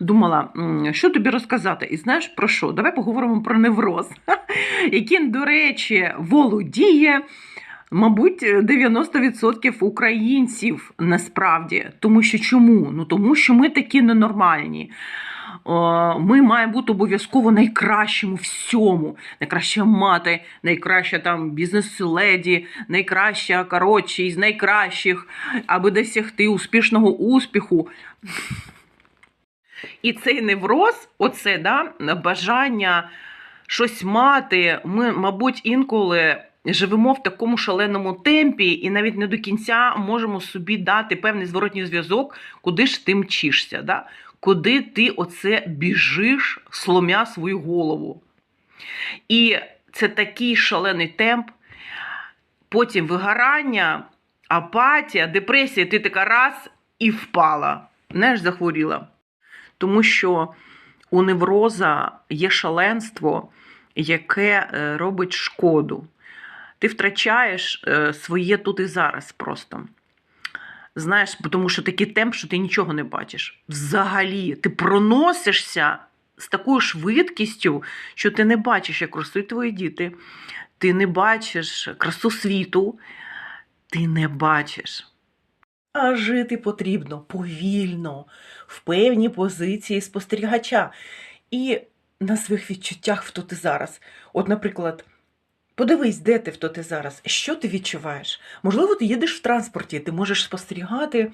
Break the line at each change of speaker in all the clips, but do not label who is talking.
Думала, що тобі розказати, і знаєш про що? Давай поговоримо про невроз, яким, до речі, володіє, мабуть, 90% українців насправді. Тому що чому? Ну тому що ми такі ненормальні. Ми маємо бути обов'язково найкращим у всьому. Найкраща мати, найкраща там бізнес-леді, найкраща коротше, із найкращих, аби досягти успішного успіху. І цей невроз, оце да, бажання щось мати, ми, мабуть, інколи живемо в такому шаленому темпі і навіть не до кінця можемо собі дати певний зворотній зв'язок, куди ж ти мчишся, да? куди ти оце біжиш, сломя свою голову. І це такий шалений темп, потім вигорання, апатія, депресія, ти така раз і впала. Знаєш, захворіла. Тому що у невроза є шаленство, яке е, робить шкоду. Ти втрачаєш е, своє тут і зараз просто. Знаєш, тому що такий темп, що ти нічого не бачиш. Взагалі, ти проносишся з такою швидкістю, що ти не бачиш, як ростуть твої діти, ти не бачиш красу світу, ти не бачиш. А жити потрібно повільно, в певній позиції спостерігача і на своїх відчуттях тут і зараз. От, наприклад, подивись, де ти тут і зараз, що ти відчуваєш? Можливо, ти їдеш в транспорті, ти можеш спостерігати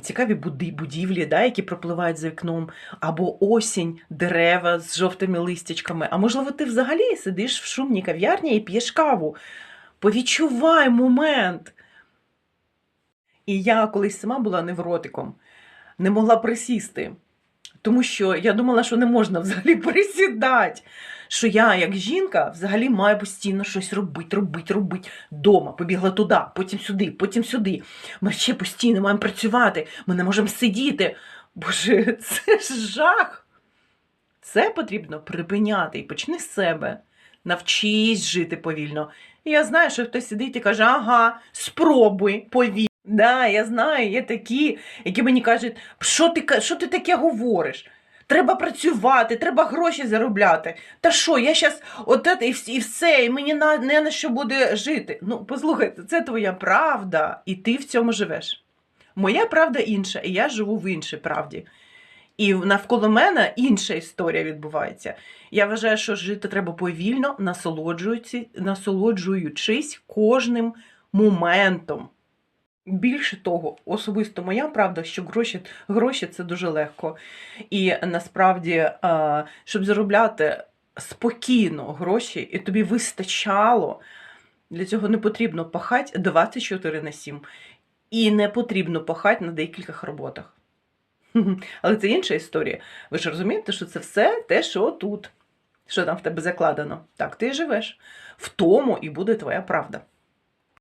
цікаві будівлі, да, які пропливають за вікном, або осінь, дерева з жовтими листячками. А можливо, ти взагалі сидиш в шумній кав'ярні і п'єш каву. Повідчувай момент. І я колись сама була невротиком, не могла присісти, тому що я думала, що не можна взагалі присідати. Що я, як жінка, взагалі маю постійно щось робити, робити, робити. Дома побігла туди, потім сюди, потім сюди. Ми ще постійно маємо працювати, ми не можемо сидіти. Боже, це ж жах. Це потрібно припиняти і почни з себе. Навчись жити повільно. І я знаю, що хтось сидить і каже, ага, спробуй повільно. Да, я знаю, є такі, які мені кажуть, що ти, що ти таке говориш? Треба працювати, треба гроші заробляти. Та що, я зараз це і все, і мені на, не на що буде жити. Ну, послухайте, це твоя правда, і ти в цьому живеш. Моя правда інша, і я живу в іншій правді. І навколо мене інша історія відбувається. Я вважаю, що жити треба повільно, насолоджуючи- насолоджуючись кожним моментом. Більше того, особисто моя правда, що гроші, гроші це дуже легко. І насправді, е, щоб заробляти спокійно гроші, і тобі вистачало, для цього не потрібно пахати 24 на 7. І не потрібно пахати на декількох роботах. Але це інша історія. Ви ж розумієте, що це все те, що тут, що там в тебе закладено. Так ти і живеш. В тому і буде твоя правда.